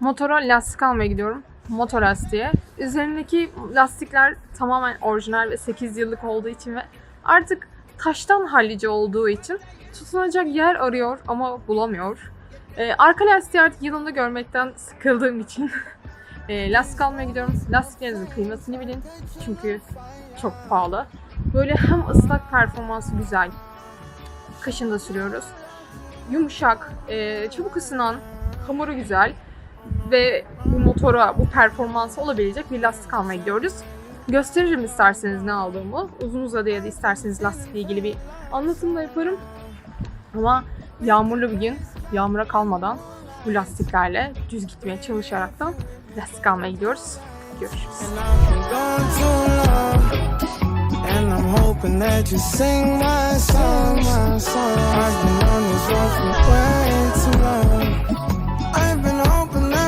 Motora lastik almaya gidiyorum. Motor lastiğe. Üzerindeki lastikler tamamen orijinal ve 8 yıllık olduğu için ve artık taştan hallice olduğu için tutunacak yer arıyor ama bulamıyor. Ee, arka lastiği artık yanımda görmekten sıkıldığım için e, lastik almaya gidiyorum. Lastiklerinizin kıymetini bilin çünkü çok pahalı. Böyle hem ıslak performansı güzel, kışın da sürüyoruz. Yumuşak, e, çabuk ısınan, hamuru güzel ve bu motora, bu performansı olabilecek bir lastik almaya gidiyoruz. Gösteririm isterseniz ne aldığımı. Uzun uzadıya da isterseniz lastikle ilgili bir anlatım da yaparım. Ama yağmurlu bir gün, yağmura kalmadan bu lastiklerle düz gitmeye çalışaraktan lastik almaya gidiyoruz. Görüşürüz.